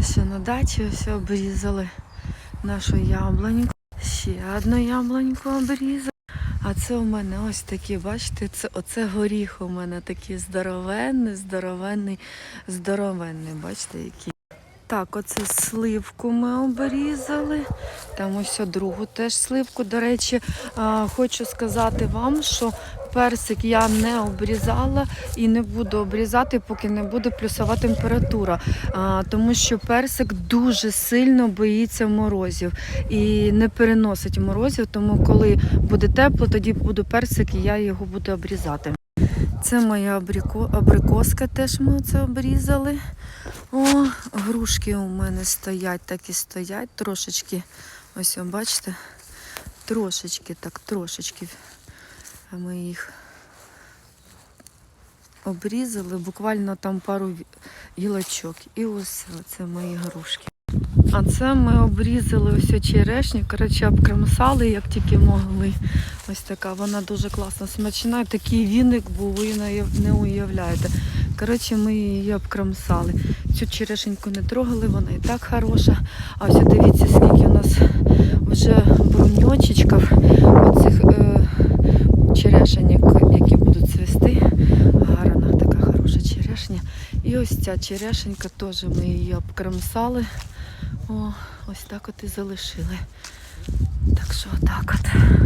Ось на дачі ось обрізали нашу яблуньку. Ще одну яблуньку обрізали. А це у мене ось такі, бачите, це оце горіх у мене такий здоровенний, здоровенний, здоровенний. Бачите, який. Так, оце сливку ми обрізали. Там ось другу теж сливку. До речі, хочу сказати вам, що персик я не обрізала і не буду обрізати, поки не буде плюсова температура. А, тому що персик дуже сильно боїться морозів і не переносить морозів. Тому коли буде тепло, тоді буду персик і я його буду обрізати. Це моя абріко... абрикоска, теж ми це обрізали. О, грушки у мене стоять, так і стоять. Трошечки, ось бачите, трошечки, так, трошечки. Ми їх обрізали, буквально там пару гілочок. І ось це мої грушки. А це ми обрізали ось черешню, коротше, обкромсали, як тільки могли. Ось така, вона дуже класно смачна. Такий віник був, ви не- уявляєте. Коротше, ми її обкромсали. Цю черешеньку не трогали, вона і так хороша. А ось дивіться, скільки у нас І ось ця черешенька теж ми її обкромсали. О, ось так от і залишили. Так що отак от.